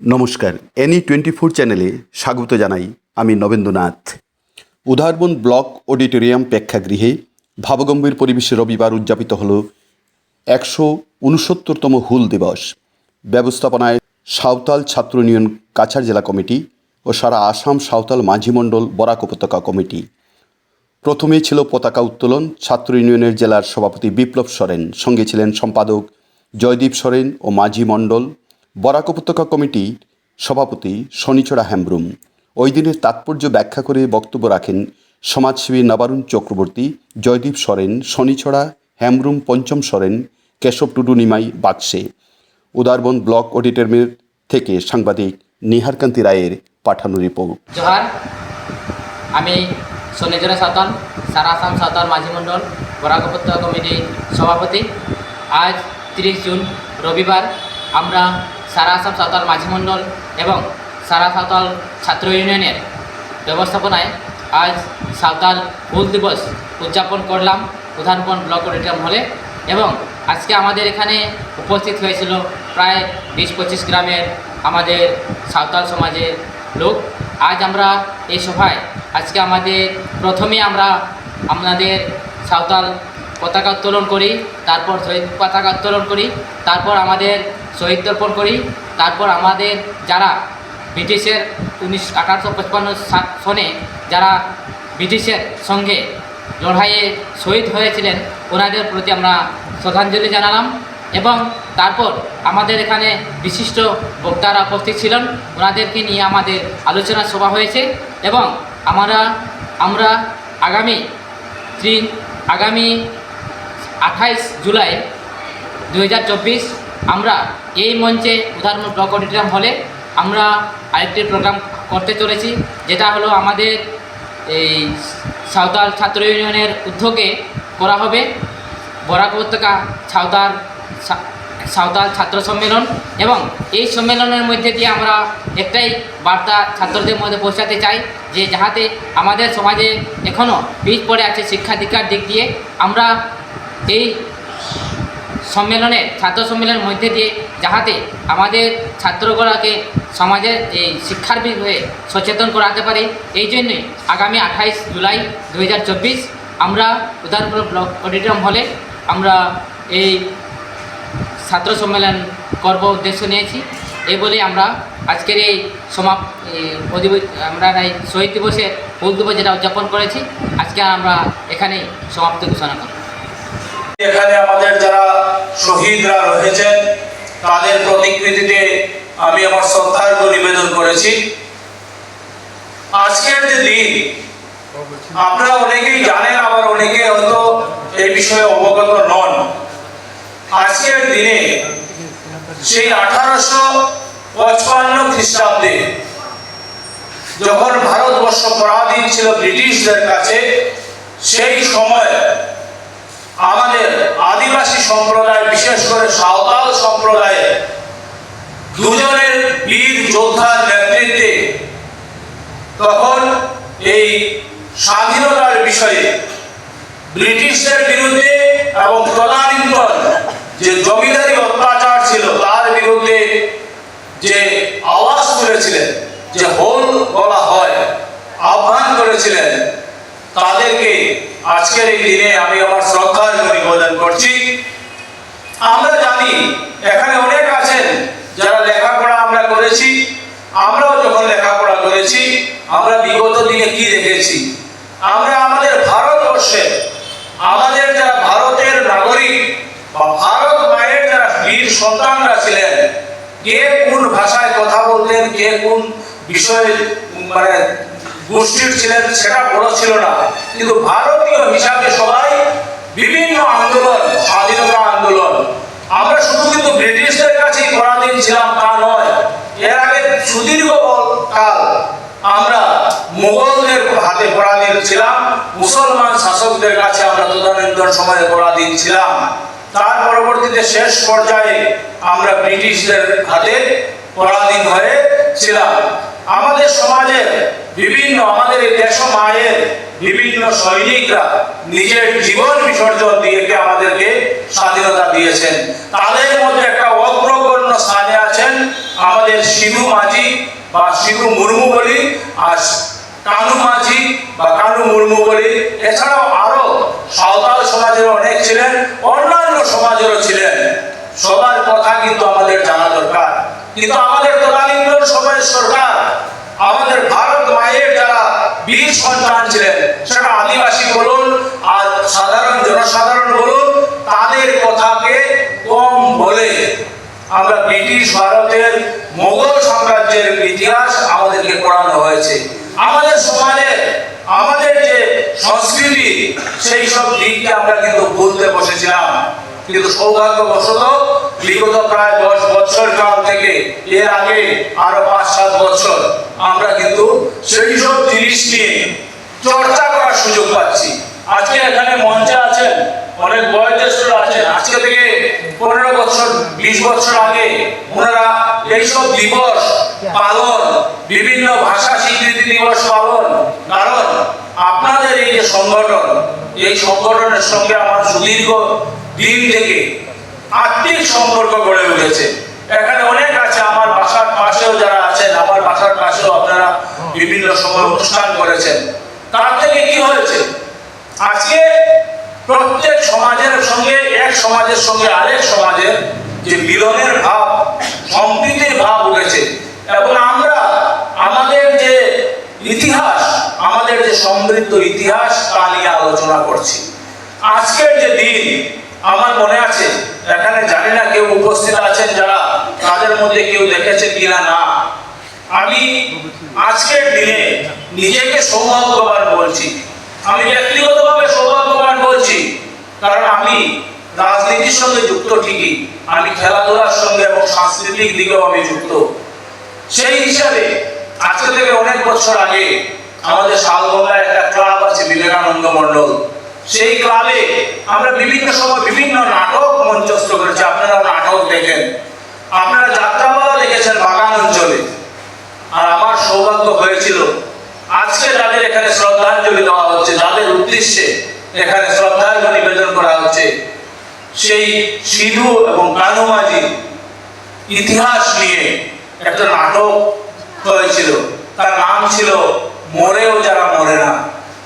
নমস্কার any twenty four চ্যানেলে স্বাগত জানাই আমি নবেন্দ্রনাথ। উদারবন ব্লক অডিটোরিয়াম প্রেক্ষাগৃহে ভাবগম্ভীর পরিবেশে রবিবার উদযাপিত হল একশো উনসত্তরতম হুল দিবস। ব্যবস্থাপনায় সাঁওতাল ছাত্র ইউনিয়ন কাছাড় জেলা কমিটি ও সারা আসাম সাঁওতাল মাঝি মণ্ডল বরাক উপত্যকা কমিটি। প্রথমে ছিল পতাকা উত্তোলন, ছাত্র ইউনিয়নের জেলার সভাপতি বিপ্লব সরেন, সঙ্গে ছিলেন সম্পাদক জয়দীপ সরেন ও মাঝি মণ্ডল। বরাক উপত্যকা কমিটির সভাপতি শনিচড়া হ্যামব্রুম ওই দিনের তাৎপর্য ব্যাখ্যা করে বক্তব্য রাখেন সমাজসেবী নবারুণ চক্রবর্তী, জয়দীপ সরেন, শনিছড়া হ্যামব্রুম পঞ্চম সরেন, কেশব টুডু, নিমাই বাক্সে উদারবন ব্লক অডিটরমের থেকে সাংবাদিক নিহারকান্তি রায়ের পাঠানো রিপোর্ট। জোহার, আমি শনিজরা সাঁতাল সারা আসাম সাঁতাল মাঝি মণ্ডল, বরাক উপত্যকা কমিটির সভাপতি। আজ তিরিশ জুন, রবিবার, আমরা সারা আসাম সাঁতাল মাঝি মণ্ডল এবং সারা সাঁওতাল ছাত্র ইউনিয়নের ব্যবস্থাপনায় আজ সাঁওতাল হুল দিবস উদযাপন করলাম প্রধানপন ব্লক অডিটোরিয়াম হলে এবং আজকে আমাদের এখানে উপস্থিত হয়েছিল প্রায় বিশ পঁচিশ গ্রামের আমাদের সাঁওতাল সমাজের লোক। আজ আমরা এই সভায়, আজকে আমাদের প্রথমে আমরা আমাদের সাঁওতাল পতাকা উত্তোলন করি, তারপর শহীদ পতাকা উত্তোলন করি, তারপর আমাদের শহীদ দর্পণ করি। তারপর আমাদের যারা ব্রিটিশের উনিশ আঠারোশো পঁচপান্ন সনে যারা ব্রিটিশের সঙ্গে লড়াইয়ে শহীদ হয়েছিলেন, ওনাদের প্রতি আমরা শ্রদ্ধাঞ্জলি জানালাম এবং তারপর আমাদের এখানে বিশিষ্ট বক্তারা উপস্থিত ছিলেন। ওনাদেরকে নিয়ে আমাদের আলোচনা সভা হয়েছে এবং আমরা আমরা আগামী তিন আগামী আঠাইশ জুলাই দুহাজার চব্বিশ আমরা এই মঞ্চে উদাহরণ ব্লক অডিটোরিয়াম হলে আমরা আরেকটি প্রোগ্রাম করতে চলেছি, যেটা হলো আমাদের এই সাঁওতাল ছাত্র ইউনিয়নের উদ্যোগে করা হবে বরাক উপত্যকা সাঁওতাল সাঁওতাল ছাত্র সম্মেলন এবং এই সম্মেলনের মধ্যে দিয়ে আমরা একটাই বার্তা ছাত্রদের মধ্যে পৌঁছাতে চাই, যে যাহাতে আমাদের সমাজে এখনও পিছ পড়ে আছে শিক্ষা দীক্ষার দিক দিয়ে, আমরা এই সম্মেলনে ছাত্র সম্মেলনের মধ্যে দিয়ে যাহাতে আমাদের ছাত্রগুলোকে সমাজের এই শিক্ষার বিষয়ে সচেতন করাতে পারি। এই জন্যই আগামী আঠাইশ জুলাই দু হাজার চব্বিশ আমরা উদারপুর ব্লক অডিটোরিয়াম হলে আমরা এই ছাত্র সম্মেলন করব উদ্দেশ্য নিয়েছি। এই বলে আমরা আজকের এই সমাপ আমরা এই শহীদ দিবসের হুল দিবস যেটা উদযাপন করেছি, আজকে আমরা এখানেই সমাপ্ত ঘোষণা করব। এখানে আমাদের যারা শহীদরা রয়েছেন, তাদের প্রতিকৃতিতে আমি আমার শ্রদ্ধার্ঘ নিবেদন করেছি। আজকের যে দিন, আপনারা অনেকেই জানেন, আবার অনেকে হয়তো এই বিষয়ে অবগত নন। আজকের দিনে সেই আঠারোশো পঁচপান্ন খ্রিস্টাব্দে যখন ভারতবর্ষ পরাধীন ছিল ব্রিটিশদের কাছে, সেই সময় আমাদের আদিবাসী সম্প্রদায়, বিশেষ করে সাঁওতাল সম্প্রদায়ে, দুজনের বীর যোদ্ধার নেতৃত্বে তখন এই স্বাধীনতার বিষয়ে ব্রিটিশদের বিরুদ্ধে এবং তদানীন্তন যে জমিদারি অত্যাচার ছিল, তার বিরুদ্ধে যে আওয়াজ তুলেছিলেন, যে হোল বলা হয়, আহ্বান করেছিলেন, তাদেরকে আজকের এই দিনে আমি আমার শ্রদ্ধার নিবেদন করছি, আমরা জানি এখানে অনেক আছেন যারা লেখাপড়া আমরা করেছি, আমরাও যখন লেখাপড়া করেছি, আমরা বিগত দিনে কি দেখেছি? আমরা আমাদের ভারতবর্ষে, আমাদের যারা ভারতের নাগরিক বা ভারত মায়ের যারা বীর সন্তানরা ছিলেন, কে কোন ভাষায় কথা বলতেন, কে কোন বিষয়ে মানে গোষ্ঠীর ছিলেন সেটা বড় ছিল না। কিন্তু ভারতীয় হিসাবে সবাই বিভিন্ন আন্দোলন, স্বাধীনতা আন্দোলন। আমরা শুধু কিন্তু ব্রিটিশদের কাছেই পরাধীন ছিলাম, তা নয়। এর আগে সুদীর্ঘ কাল আমরা মোগলদের হাতে পরাধীন ছিলাম, মুসলমান শাসকদের কাছে আমরা তদানীন্তন সময়ে পরাধীন ছিলাম। তার পরবর্তীতে শেষ পর্যায়ে আমরা ব্রিটিশদের হাতে পরাধীন হয়ে ছিলাম। আমাদের সমাজের বিভিন্ন, আমাদের দেশ মায়ের বিভিন্ন সৈনিকরা নিজের জীবন বিসর্জন দিয়ে আমাদেরকে স্বাধীনতা দিয়েছেন। তাদের মধ্যে একটা অগ্রগণ্য স্থানে আছেন আমাদের শিবু মাঝি বা সিধু মুর্মু বলি, আর কানু মাঝি বা কানু মুর্মু বলি। এছাড়াও আরও সাঁওতাল সমাজের অনেক ছিলেন, অন্যান্য সমাজেরও ছিলেন। সবার কথা কিন্তু আমাদের জানা দরকার। কিন্তু আমাদের তদানীন্তন সময়ের সরকার আমাদের ভারত মায়ের যারা বীর সন্তান ছিলেন, সেটা আদিবাসী বলুন আর সাধারণ জনসাধারণ বলুন, তাদের কথাকে কম বলে। আমরা ব্রিটিশ ভারতের মোগল সাম্রাজ্যের ইতিহাস আমাদেরকে পড়ানো হয়েছে। আমাদের সমাজে, আমাদের যে সংস্কৃতি, সেই সব দিককে আমরা কিন্তু ভুলতে বসেছিলাম। কিন্তু সৌভাগ্যবশত বিগত প্রায় দশ বছর কাল থেকে এর আগে আরও পাঁচ, সাত বছর আমরা কিন্তু সেই সব জিনিস নিয়ে চর্চা করার সুযোগ পাচ্ছি। আজকে এখানে মঞ্চে আছেন অনেক বয়োজ্যেষ্ঠরা আছেন। আজকে থেকে পনেরো বছর, বিশ বছর আগে ওনারা এইসব দিবস পালন, বিভিন্ন ভাষা স্বীকৃতি দিবস পালন, কারণ আপনাদের এই যে সংগঠন, এই সংগঠনের সঙ্গে আমার সুদীর্ঘ দিন থেকে আত্মিক সম্পর্ক গড়ে উঠেছে। এখানে অনেক আছে, আমার বাসার পাশেও যারা আছেন, আমার বাসার পাশেও আপনারা বিভিন্ন সময় অনুষ্ঠান করেছেন। তার থেকে কি হয়েছে? আজকে প্রত্যেক সমাজের সঙ্গে, এক সমাজের সঙ্গে আরেক সমাজের যে মিলনের ভাব, সম্প্রীতির ভাব উঠেছে। এবং আমরা, আমাদের যে ইতিহাস, আমাদের যে সমৃদ্ধ ইতিহাস তা নিয়ে আলোচনা করছি। আজকের যে দিন, আমার মনে আছে এখানে জানি না কেউ উপস্থিত আছেন যারা, তাদের মধ্যে কেউ দেখেছেন কিনা না। আমি আজকের দিনে নিজেকে সৌভাগ্যবান বলছি। আমি ব্যক্তিগতভাবে সৌভাগ্যবান বলছি, কারণ আমি রাজনীতির সঙ্গে যুক্ত ঠিকই, আমি খেলাধুলার সঙ্গে এবং সাংস্কৃতিক দিকেও আমি যুক্ত। সেই হিসাবে আজকে থেকে অনেক বছর আগে আমাদের শালগঙ্গায় একটা ক্লাব আছে, বিবেকানন্দ মণ্ডল। সেই ক্লাবে আমরা বিভিন্ন সময় বিভিন্ন নাটক মঞ্চস্থ করেছি। আপনারা নাটক দেখেন। আপনারা যাত্রাপালা দেখেছেন বাগান অঞ্চলে। আর আমার সৌভাগ্য হয়েছিল, আজকে যাদের এখানে শ্রদ্ধাঞ্জলি দেওয়া হচ্ছে, যাদের উদ্দেশ্যে এখানে শ্রদ্ধাঞ্জলি নিবেদন করা হচ্ছে, সেই সিধু এবং কানুমাজি ইতিহাস নিয়ে একটা নাটক হয়েছিল। তার নাম ছিল, মরেও যারা মরে না।